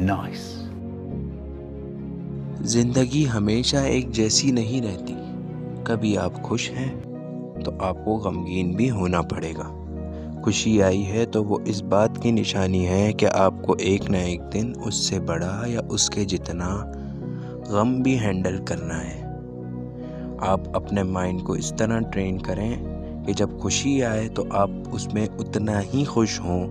nice. ज़िंदगी हमेशा एक जैसी नहीं रहती। कभी आप खुश हैं तो आपको गमगीन भी होना पड़ेगा। खुशी आई है तो वो इस बात की निशानी है कि आपको एक ना एक दिन उससे बड़ा या उसके जितना गम भी हैंडल करना है। आप अपने माइंड को इस तरह ट्रेन करें कि जब खुशी आए तो आप उसमें उतना ही खुश हों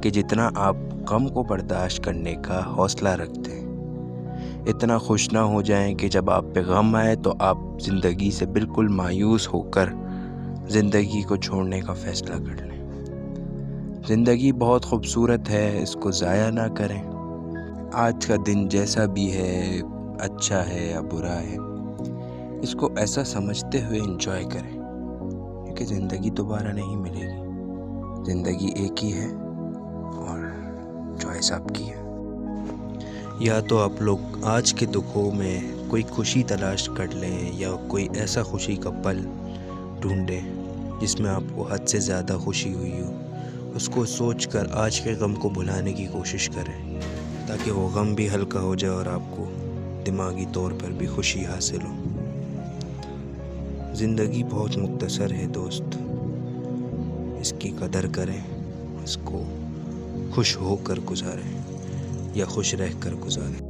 कि जितना आप गम को बर्दाश्त करने का हौसला रखते हैं। इतना खुश ना हो जाएँ कि जब आप पे गम आए तो आप ज़िंदगी से बिल्कुल मायूस होकर ज़िंदगी को छोड़ने का फ़ैसला कर लें। ज़िंदगी बहुत खूबसूरत है, इसको ज़ाया ना करें। आज का दिन जैसा भी है अच्छा है या बुरा है, इसको ऐसा समझते हुए इंजॉय करें क्योंकि ज़िंदगी दोबारा नहीं मिलेगी। ज़िंदगी एक ही है। चॉइस आपकी है। या तो आप लोग आज के दुखों में कोई खुशी तलाश कर लें या कोई ऐसा खुशी का पल ढूंढें जिसमें आपको हद से ज़्यादा खुशी हुई हो। उसको सोच कर आज के गम को भुलाने की कोशिश करें, ताकि वो गम भी हल्का हो जाए और आपको दिमागी तौर पर भी खुशी हासिल हो। ज़िंदगी बहुत मुख्तसर है दोस्त। इसकी कदर करें इसको खुश होकर गुजारें या खुश रहकर गुजारें।